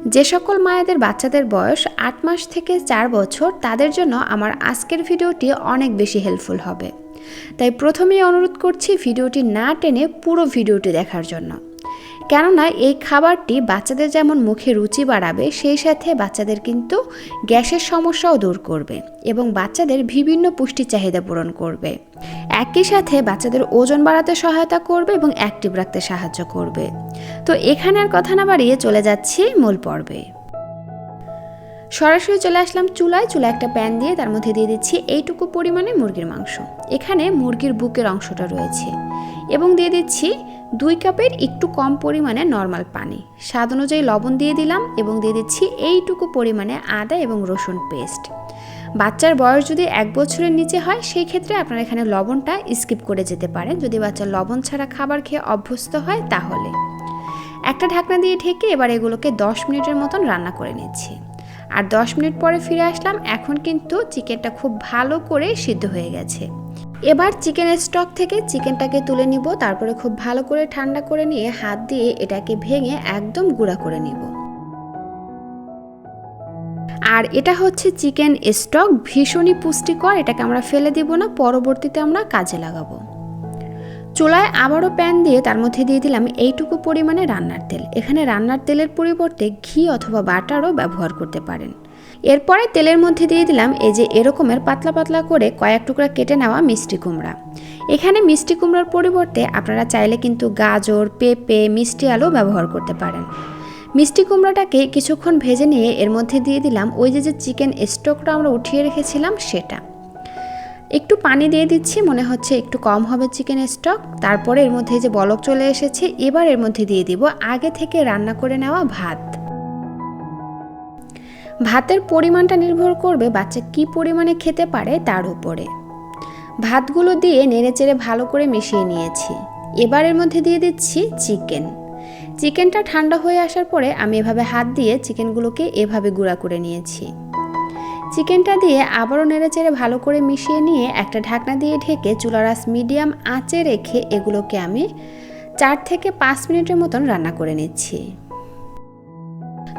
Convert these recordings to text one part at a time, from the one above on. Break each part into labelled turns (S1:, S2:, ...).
S1: যে সকল মায়েদের বাচ্চাদের বয়স আট মাস থেকে চার বছর, তাদের জন্য আমার আজকের ভিডিওটি অনেক বেশি হেল্পফুল হবে। তাই প্রথমেই অনুরোধ করছি ভিডিওটি না টেনে পুরো ভিডিওটি দেখার জন্য। কেননা এই খাবারটি বাচ্চাদের যেমন মুখে রুচি বাড়াবে, সেই সাথে বাচ্চাদের কিন্তু গ্যাসের সমস্যাও দূর করবে এবং বাচ্চাদের বিভিন্ন পুষ্টি চাহিদা পূরণ করবে। একই সাথে বাচ্চাদের ওজন বাড়াতে সহায়তা করবে এবং অ্যাক্টিভ রাখতে সাহায্য করবে। তো এখানে আর কথা না বাড়িয়ে চলে যাচ্ছি মূল পর্বে। সরাসরি চলে আসলাম চুলায়। চুলা একটা প্যান দিয়ে তার মধ্যে দিয়ে দিচ্ছি এইটুকু পরিমাণে মুরগির মাংস। এখানে মুরগির বুকের অংশটা রয়েছে এবং দিয়ে দিচ্ছি দুই কাপের একটু কম পরিমাণে নর্মাল পানি। স্বাদ অনুযায়ী লবণ দিয়ে দিলাম এবং দিয়ে দিচ্ছি এইটুকু পরিমাণে আদা এবং রসুন পেস্ট বাচ্চার বয়স যদি এক বছরের নিচে হয়, সেই ক্ষেত্রে আপনারা এখানে লবণটা স্কিপ করে যেতে পারেন। যদি বাচ্চা লবণ ছাড়া খাবার খেয়ে অভ্যস্ত হয়, তাহলে। একটা ঢাকনা দিয়ে ঢেকে এবার এগুলোকে দশ মিনিটের মতন রান্না করে নিচ্ছি। আর দশ মিনিট পরে ফিরে আসলাম, এখন কিন্তু চিকেনটা খুব ভালো করে সিদ্ধ হয়ে গেছে। এবার চিকেনের স্টক থেকে চিকেনটাকে তুলে নিব, তারপরে খুব ভালো করে ঠান্ডা করে নিয়ে হাত দিয়ে এটাকে ভেঙে একদম গুঁড়া করে নিব। আর এটা হচ্ছে চিকেন স্টক ভীষণই পুষ্টিকর, এটাকে আমরা ফেলে দিব না, পরবর্তীতে আমরা কাজে লাগাবো। চুলায় আবারও প্যান দিয়ে তার মধ্যে দিয়ে দিলাম এইটুকু পরিমাণে রান্নার তেল। এখানে রান্নার তেলের পরিবর্তে ঘি অথবা বাটারও ব্যবহার করতে পারেন। এরপরে তেলের মধ্যে দিয়ে দিলাম এই যে এরকমের পাতলা পাতলা করে কয়েক টুকরা কেটে নেওয়া মিষ্টি কুমড়া। এখানে মিষ্টি কুমড়ার পরিবর্তে আপনারা চাইলে কিন্তু গাজর, পেঁপে, মিষ্টি আলু ব্যবহার করতে পারেন। মিষ্টি কুমড়াটাকে কিছুক্ষণ ভেজে নিয়ে এর মধ্যে দিয়ে দিলাম ওই যে যে চিকেন স্টকটা আমরা উঠিয়ে রেখেছিলাম সেটা। একটু পানি দিয়ে দিচ্ছি, মনে হচ্ছে একটু কম হবে চিকেন স্টক। তারপরে এর মধ্যে যে বলক চলে এসেছে, এবার এর মধ্যে দিয়ে দিব আগে থেকে রান্না করে নেওয়া ভাত। ভাতের পরিমাণটা নির্ভর করবে বাচ্চা কি পরিমাণে খেতে পারে তার উপরে। ভাতগুলো দিয়ে নেড়েচেড়ে ভালো করে মিশিয়ে নিয়েছি। এবারের মধ্যে দিয়ে দিচ্ছি চিকেন। চিকেনটা ঠান্ডা হয়ে আসার পরে আমি এভাবে হাত দিয়ে চিকেনগুলোকে এভাবে গুঁড়া করে নিয়েছি। চিকেনটা দিয়ে আবারও নেড়েচেড়ে ভালো করে মিশিয়ে নিয়ে একটা ঢাকনা দিয়ে ঢেকে চুলারাস মিডিয়াম আঁচে রেখে এগুলোকে আমি চার থেকে পাঁচ মিনিটের মতন রান্না করে নিচ্ছি।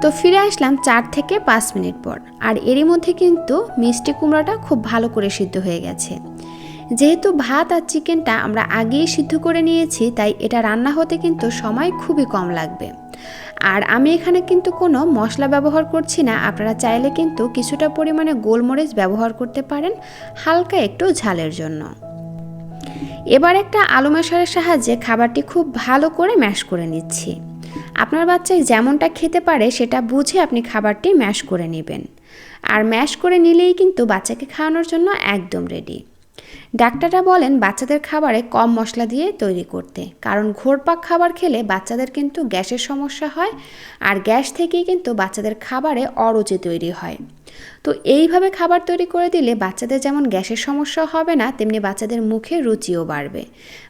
S1: তো ফিরে আসলাম চার থেকে পাঁচ মিনিট পর। আর এরই মধ্যে কিন্তু মিষ্টি কুমড়াটা খুব ভালো করে সিদ্ধ হয়ে গেছে। যেহেতু ভাত আর চিকেনটা আমরা আগেই সিদ্ধ করে নিয়েছি, তাই এটা রান্না হতে কিন্তু সময় খুবই কম লাগবে। আর আমি এখানে কিন্তু কোনো মশলা ব্যবহার করছি না, আপনারা চাইলে কিন্তু কিছুটা পরিমাণে গোলমরিচ ব্যবহার করতে পারেন, হালকা একটু ঝালের জন্য। এবার একটা আলু মেশারের সাহায্যে খাবারটি খুব ভালো করে ম্যাশ করে নিচ্ছি। আপনার বাচ্চা যেমনটা খেতে পারে, সেটা বুঝে আপনি খাবারটি ম্যাশ করে নেবেন। আর ম্যাশ করে নিলেই কিন্তু বাচ্চাকে খাওয়ানোর জন্য একদম রেডি ডাক্তাররা বলেন, বাচ্চাদের খাবারে কম মশলা দিয়ে তৈরি করতে। কারণ ঘোরপাক খাবার খেলে বাচ্চাদের কিন্তু গ্যাসের সমস্যা হয়, আর গ্যাস থেকেই কিন্তু বাচ্চাদের খাবারে অরুচি তৈরি হয়। তো এইভাবে খাবার তৈরি করে দিলে বাচ্চাদের যেমন গ্যাসের সমস্যা হবে না, তেমনি বাচ্চাদের মুখে রুচিও বাড়বে।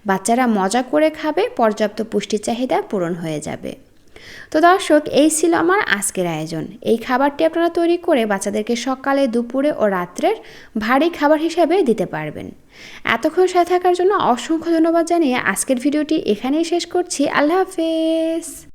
S1: বাচ্চারা মজা করে খাবে, পর্যাপ্ত পুষ্টি চাহিদা পূরণ হয়ে যাবে। তো দর্শক, এই ছিল আমার আজকের আয়োজন। এই খাবারটি আপনারা তৈরি করে বাচ্চাদেরকে সকালে, দুপুরে ও রাত্রের ভারী খাবার হিসাবে দিতে পারবেন। এতক্ষণ সাথে থাকার জন্য অসংখ্য ধন্যবাদ জানিয়ে আজকের ভিডিওটি এখানেই শেষ করছি। আল্লাহ হাফেজ।